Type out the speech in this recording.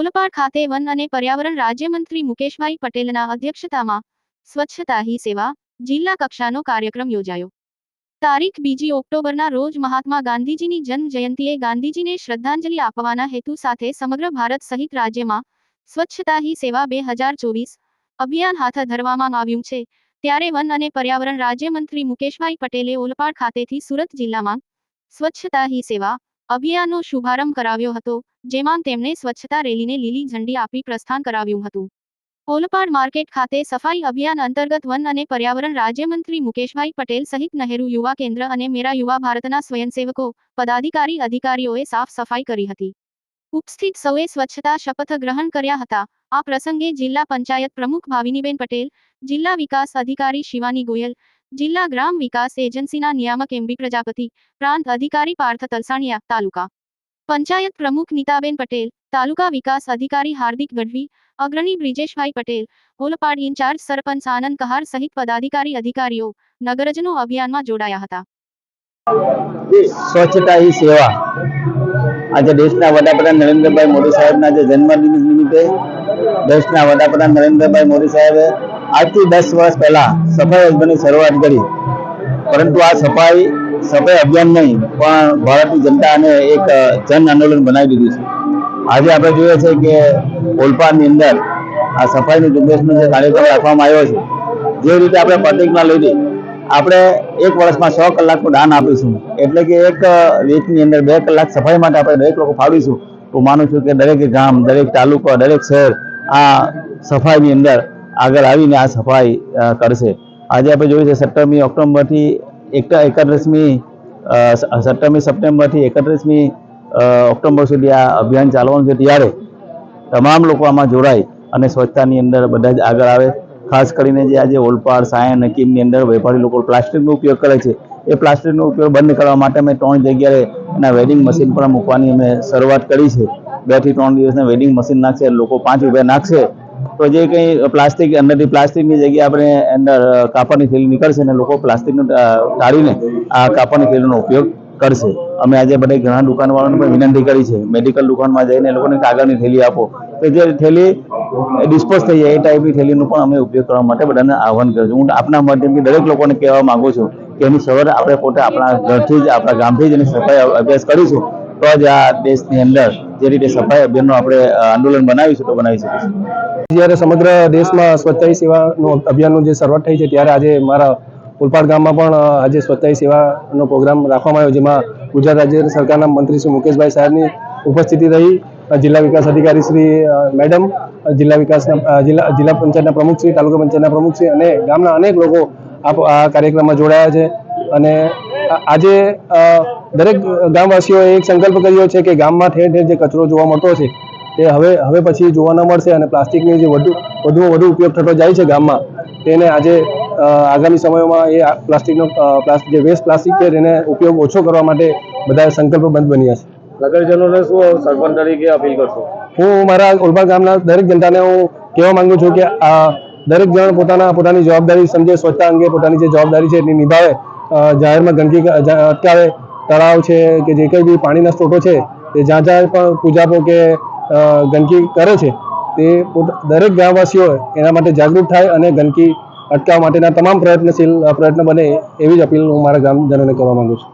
ઓલપાડ ખાતે વન અને પર્યાવરણ રાજ્યમંત્રી મુકેશભાઈ પટેલના અધ્યક્ષતામાં સ્વચ્છતા હી સેવા જિલ્લા કક્ષાનો કાર્યક્રમ યોજાયો. તારીખ બીજી ઓક્ટોબરના રોજ મહાત્મા ગાંધીજીની જન્મ જયંતિએ ગાંધીજીને શ્રદ્ધાંજલિ આપવાના હેતુ સાથે સમગ્ર ભારત સહિત રાજ્યમાં સ્વચ્છતા હી સેવા બે હજાર ચોવીસ અભિયાન હાથ ધરવામાં આવ્યું છે. ત્યારે વન અને પર્યાવરણ રાજ્યમંત્રી મુકેશભાઈ પટેલે ઓલપાડ ખાતેથી સુરત જિલ્લામાં સ્વચ્છતા હી સેવા અભિયાનનો શુભારંભ કરાવ્યો હતો, જેમાં તેમણે સ્વચ્છતા રેલીને લીલી ઝંડી આપી પ્રસ્થાન કરાવ્યું હતું. ઓલપાડ માર્કેટ ખાતે સફાઈ અભિયાન અંતર્ગત વન અને પર્યાવરણ રાજ્યમંત્રી મુકેશભાઈ પટેલ સહિત નહેરુ યુવા કેન્દ્ર અને મેરા યુવા ભારતના સ્વયંસેવકો, પદાધિકારી અધિકારીઓએ સાફ સફાઈ કરી હતી. ઉપસ્થિત સૌએ સ્વચ્છતા શપથ ગ્રહણ કર્યા હતા. આ પ્રસંગે જિલ્લા પંચાયત પ્રમુખ ભાવિનીબેન પટેલ, જિલ્લા વિકાસ અધિકારી શિવાની ગોયલ જિલ્લા ગ્રામ વિકાસ એજન્સીના નિયામક એમબી પ્રજાપતિ, પ્રાંત અધિકારી પાર્થ તલસાણિયા, તાલુકા પંચાયત પ્રમુખ નીતાબેન પટેલ, તાલુકા વિકાસ અધિકારી હાર્દિક ગઢવી, અગ્રણી બ્રિજેશભાઈ પટેલ, ઓલપાડ ઇન્ચાર્જ સરપંચ આનંદ કહાર સહિત પદાધિકારી અધિકારીઓ નગરજનો અભિયાનમાં જોડાયા હતા. સ્વચ્છતા હી સેવા. આજે દેશના વડાપ્રધાન નરેન્દ્રભાઈ મોદી સાહેબના જે જન્મદિન નિમિત્તે દેશના વડાપ્રધાન નરેન્દ્રભાઈ મોદી સાહેબે આજથી દસ વર્ષ પહેલા સફાઈ અભિયાનની શરૂઆત કરી. પરંતુ આ સફાઈ સફાઈ અભિયાન નહીં, પણ ભારતની જનતાને એક જન આંદોલન બનાવી દીધું છે. આજે આપણે જોઈએ છે કે ઓલપાડની અંદર આ સફાઈનું ઝુંબેશનો જે કાર્યક્રમ રાખવામાં આવ્યો છે, જે રીતે આપણે પ્રતિજ્ઞા લીધી, આપણે એક વર્ષમાં સો કલાકનું દાન આપીશું. એટલે કે એક વીકની અંદર બે કલાક સફાઈ માટે આપણે દરેક લોકો ફાળવીશું. તો માનું છું કે દરેક ગામ, દરેક તાલુકો, દરેક શહેર આ સફાઈની અંદર આગળ આવીને આ સફાઈ કરશે. આજે આપણે જોયું છે સત્તરમી ઓક્ટોબરથી એકતા એકત્રીસમી સત્તરમી સપ્ટેમ્બરથી એકત્રીસમી ઓક્ટોબર સુધી આ અભિયાન ચાલવાનું છે. ત્યારે તમામ લોકો આમાં જોડાય અને સ્વચ્છતાની અંદર બધા જ આગળ આવે. ખાસ કરીને જે આજે ઓલપાડ સાયન નકીમની અંદર વેપારી લોકો પ્લાસ્ટિકનો ઉપયોગ કરે છે. એ પ્લાસ્ટિકનો ઉપયોગ બંધ કરવા માટે અમે ત્રણ જગ્યાએ એના વેડિંગ મશીન પણ મૂકવાની અમે શરૂઆત કરી છે. બેથી ત્રણ દિવસના વેડિંગ મશીન નાખશે, લોકો પાંચ રૂપિયા નાખશે. તો જે કંઈ પ્લાસ્ટિક, અંદરથી પ્લાસ્ટિકની જગ્યાએ આપણે અંદર કાપડની થેલી નીકળશે અને લોકો પ્લાસ્ટિકનું ટાળીને આ કાપડની થેલીનો ઉપયોગ કરશે. અમે આજે બધા ઘણા દુકાનવાળાને પણ વિનંતી કરી છે. મેડિકલ દુકાનમાં જઈને એ લોકોને કાગળની થેલી આપો. કે જે થેલી ડિસ્પોઝ થઈ જાય એ ટાઈપની થેલીનો પણ અમે ઉપયોગ કરવા માટે બધાને આહવાન કરું છું. હું આપના માધ્યમથી દરેક લોકોને કહેવા માગું છું કે એની સવારે આપણે પોતે આપણા ઘરથી જ, આપણા ગામથી જ એની સફાઈ અભ્યાસ કરીશું. તો જ આ દેશની અંદર જે રીતે સફાઈ અભિયાનનું આપણે આંદોલન બનાવીશું તો બનાવી શકીશું. જ્યારે સમગ્ર દેશમાં સ્વચ્છતા સેવાનું અભિયાનનું જે શરૂઆત થઈ છે ત્યારે આજે મારા ઉલપાડ ગામમાં પણ આજે સ્વચ્છતા સેવાનો પ્રોગ્રામ રાખવામાં આવ્યો, જેમાં ગુજરાત રાજ્ય સરકારના મંત્રી શ્રી મુકેશભાઈ સાહેબની ઉપસ્થિતિ રહી જિલ્લા વિકાસ અધિકારી શ્રી મેડમ જિલ્લા વિકાસના જિલ્લા જિલ્લા પંચાયતના પ્રમુખ શ્રી, તાલુકા પંચાયતના પ્રમુખ અને ગામના અનેક લોકો આ કાર્યક્રમમાં જોડાયા છે અને આજે દરેક ગામવાસીઓએ એક સંકલ્પ કર્યો છે કે ગામમાં ઠેર ઠેર જે કચરો જોવા મળતો છે તે હવે હવે પછી જોવા ન મળશે અને પ્લાસ્ટિકની જે વધુ વધુ વધુ ઉપયોગ થતો જાય છે ગામમાં તેને આજે આગામી સમયોમાં એ પ્લાસ્ટિકનો પ્લાસ્ટિક જે વેસ્ટ પ્લાસ્ટિક છે તેને ઉપયોગ ઓછો કરવા માટે બધા સંકલ્પબંધ બન્યા છે. નગરજનોને શું સરપંચ તરીકે અપીલ કરશો? હું મારા ઓલપાડ ગામના દરેક જનતાને હું કહેવા માંગુ છું કે આ દરેક જણ પોતાના પોતાની જવાબદારી સમજે સ્વચ્છતા અંગે પોતાની જે જવાબદારી છે એની નિભાવે. જાહેરમાં ગંદકી અત્યારે તળાવ છે કે જે કંઈ બી પાણીના સ્ત્રોતો છે, તે જ્યાં જ્યાં પણ પૂજાપો કે ગંદકી કરે છે, તે દરેક ગામવાસીઓ એના માટે જાગૃત થાય અને ગંદકી અટકાવવા માટેના તમામ પ્રયત્નશીલ પ્રયત્ન બને એવી જ અપીલ હું મારા ગ્રામજનોને કરવા માગું છું.